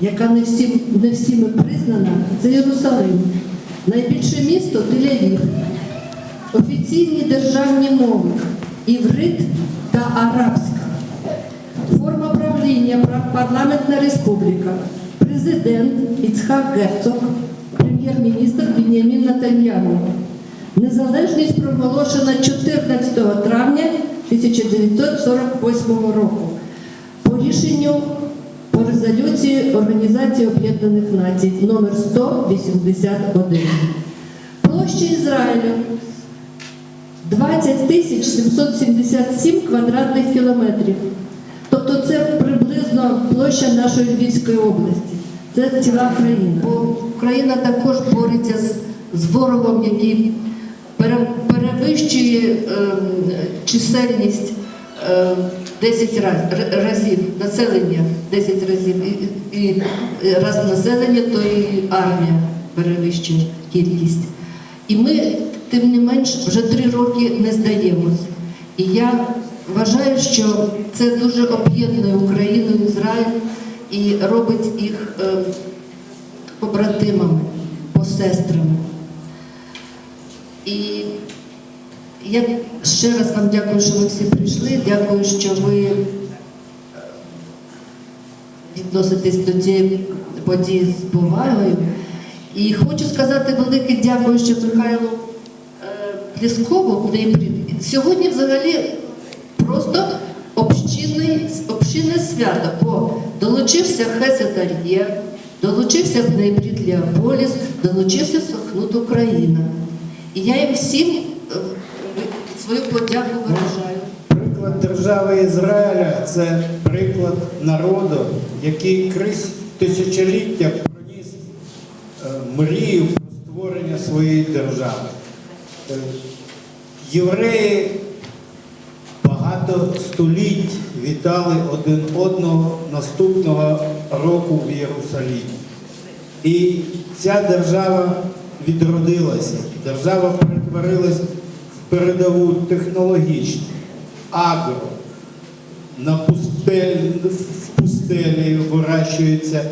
яка не всім не всіми признана, це Єрусалим. Найбільше місто Тель-Авів. Офіційні державні мови іврит та арабська. Форма правління парламентна республіка. Президент Іцхак Герцог, прем'єр-міністр Бінямін Натаньяну. Незалежність проголошена 14 травня 1948 року по рішенню резолюції Організації Об'єднаних Націй номер 181. Площа Ізраїлю 20 тисяч 777 квадратних кілометрів. Тобто це приблизно площа нашої Львівської області. Це ціла країна. Бо Україна також бореться з, з ворогом, який перевищує ем, чисельність ем, 10 раз, разів населення, 10 разів. І, і, раз населення, то і армія перевищує кількість. І ми, тим не менш, вже три роки не здаємось. І я вважаю, що це дуже об'єднує Україну Ізраїль і робить їх е, побратимами, посестрами. І я ще раз вам дякую, що ви всі прийшли. Дякую, що ви е, відноситесь до цієї події з повагою. І хочу сказати велике дякую ще Михайлу е, Пліскову. Сьогодні взагалі просто общинне, свято, бо долучився Альє, долучився Дніпрі Леополіс, долучився Сохнут Україна. І я їм всім свою подяку виражаю. Приклад держави Ізраїля це приклад народу, який крізь тисячоліття проніс е, мрію про створення своєї держави. Е, Євреї багато століть вітали один одного наступного року в Єрусалімі. І ця держава відродилася. Держава перетворилась передову технологічну, агро. На пустелі, в пустелі вирощується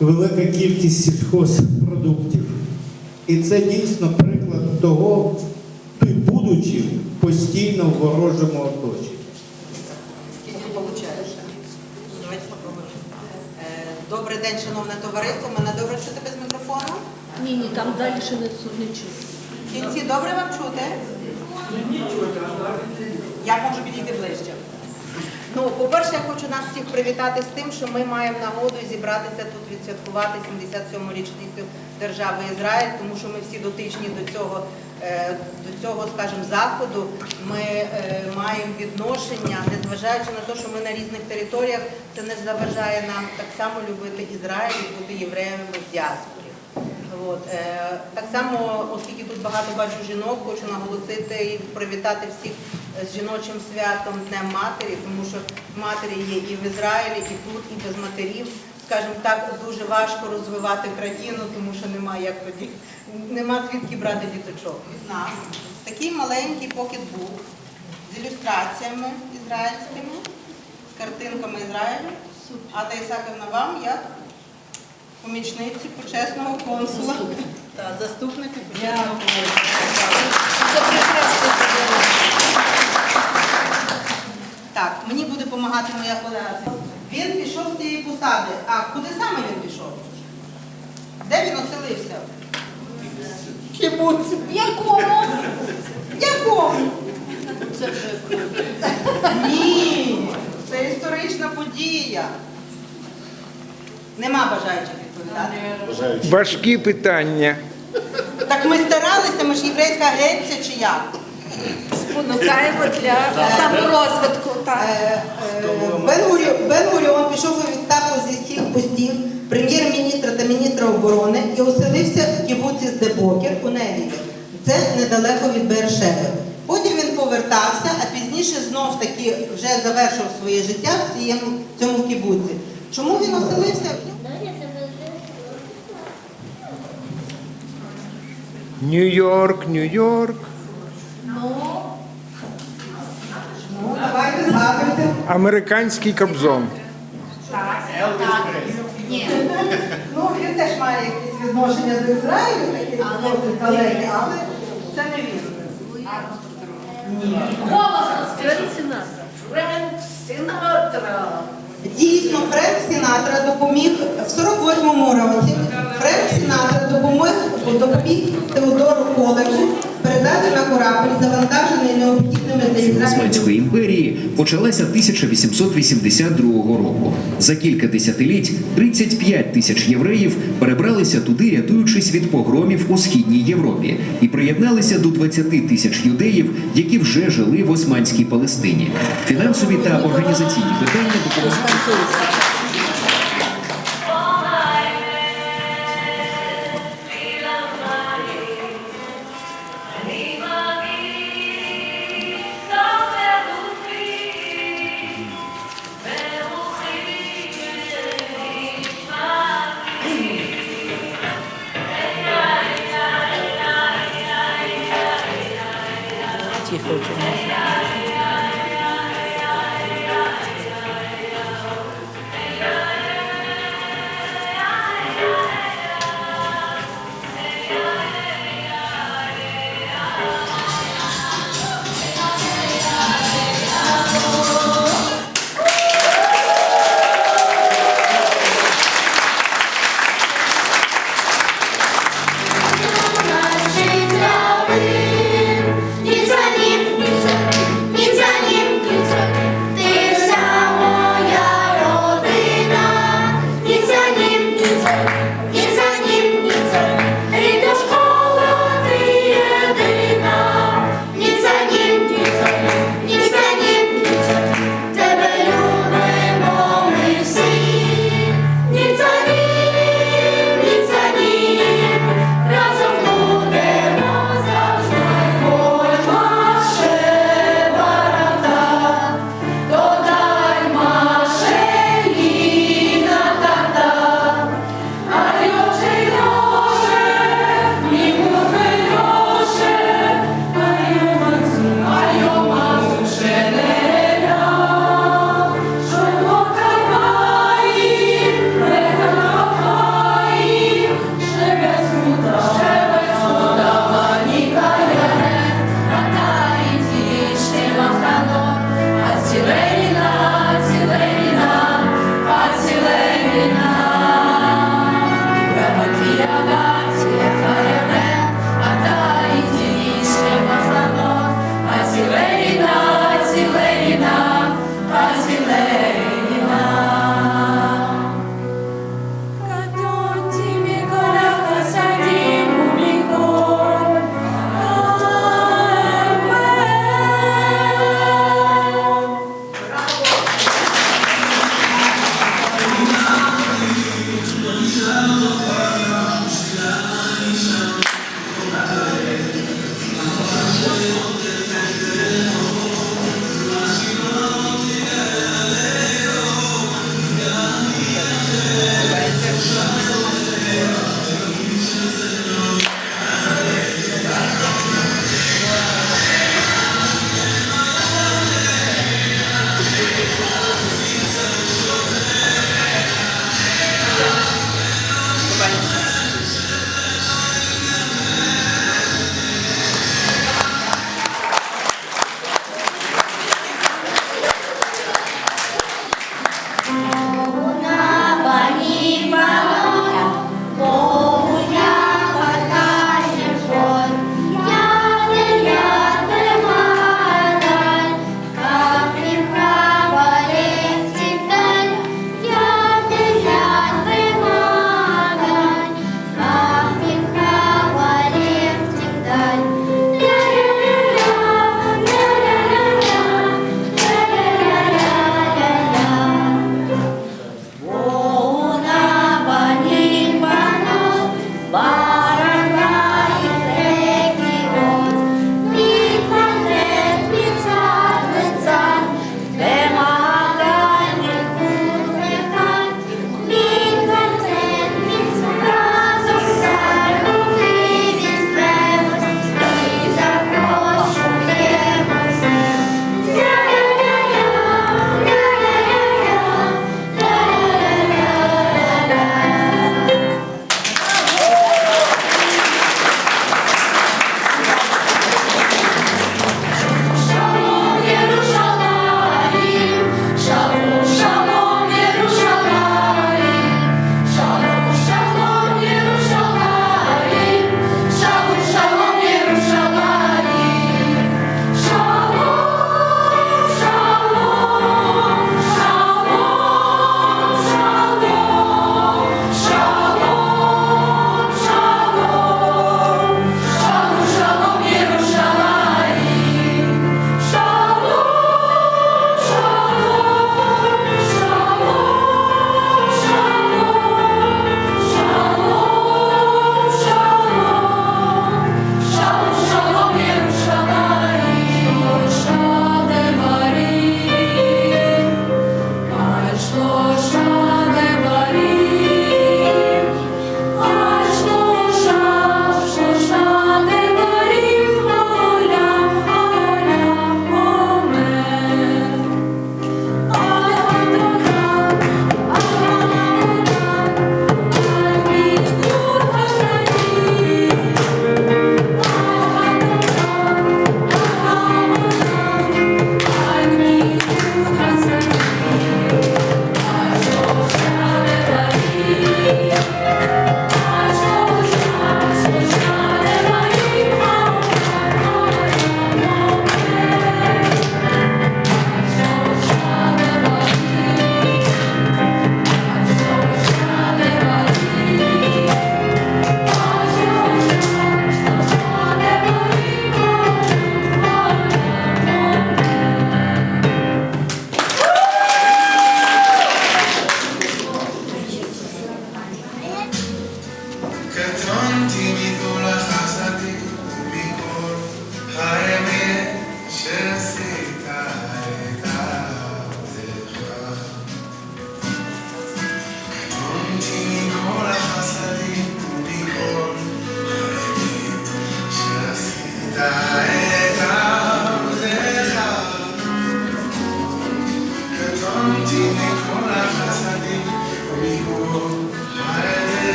велика кількість сільхозпродуктів. І це дійсно приклад того, ти будучи постійно в ворожому оточенні. Е, Добрий день, шановне товариство. Мене добре чути без мікрофону? Ні, ні, там далі не. В кінці добре вам чути? Я можу підійти ближче. Ну, по-перше, я хочу нас всіх привітати з тим, що ми маємо нагоду зібратися тут відсвяткувати 77-му річницю держави Ізраїль, тому що ми всі дотичні до цього, е, до цього, скажімо, заходу. Ми е, маємо відношення, незважаючи на те, що ми на різних територіях, це не заважає нам так само любити Ізраїль і бути євреями в діаспорі. От, е, так само, оскільки тут багато бачу жінок, хочу наголосити і привітати всіх з жіночим святом Днем Матері, тому що матері є і в Ізраїлі, і тут, і без матерів. Скажімо так, дуже важко розвивати країну, тому що немає як тоді, нема звідки брати діточок. Від нас такий маленький покетбук з ілюстраціями ізраїльськими, з картинками Ізраїлю. А та Ісаковна вам як помічниці почесного консула та заступника почесного консула. Так, мені буде допомагати моя колега. Він пішов з цієї посади. А куди саме він пішов? Де він оселився? Кібуці. Якому? Якому? Це вже круто. Ні, це історична подія. Нема бажаючих відповідати. Важкі питання. Так ми старалися, ми ж єврейська Греція чи як? спонукаємо для саморозвитку. Так. Е, е, Бен-Гурі- Бен-Гуріон пішов у відставку зі всіх постів прем'єр-міністра та міністра оборони і оселився в кібуці з Дебокер у Невілі. Це недалеко від Бершеви. Потім він повертався, а пізніше знов таки вже завершив своє життя в цьому, цьому кібуці. Чому він оселився? Нью-Йорк, Нью-Йорк. Ну, давайте згадуйте. Американський кобзон. Так, ну він теж має якісь відношення до Ізраїлю, такі далекі, але це не він. Дійсно, Френк Сінатра допоміг в 48-му році. Френк Сінатра допомог допоміг Теодору Коледжу передати на корабль, завантажений необхідними для Ізраїлю. Османської імперії почалася 1882 року. За кілька десятиліть 35 тисяч євреїв перебралися туди, рятуючись від погромів у східній Європі, і приєдналися до 20 тисяч юдеїв, які вже жили в Османській Палестині. Фінансові та організаційні питання допомогли.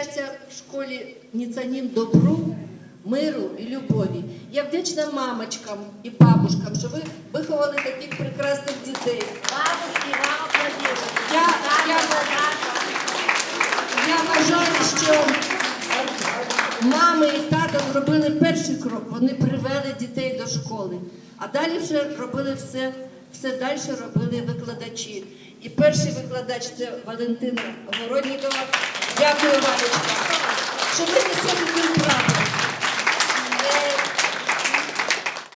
Вчаться в школі ніцанім добру, миру і любові. Я вдячна мамочкам і бабушкам, що ви виховали таких прекрасних дітей. Бабушки, вам аплодируют. Я, я, я вважаю, що мами і тато зробили перший крок. Вони привели дітей до школи. А далі вже робили все, все далі робили викладачі. І перший викладач це Валентина Городнікова. Дякую, Валечка, що ви несете правду.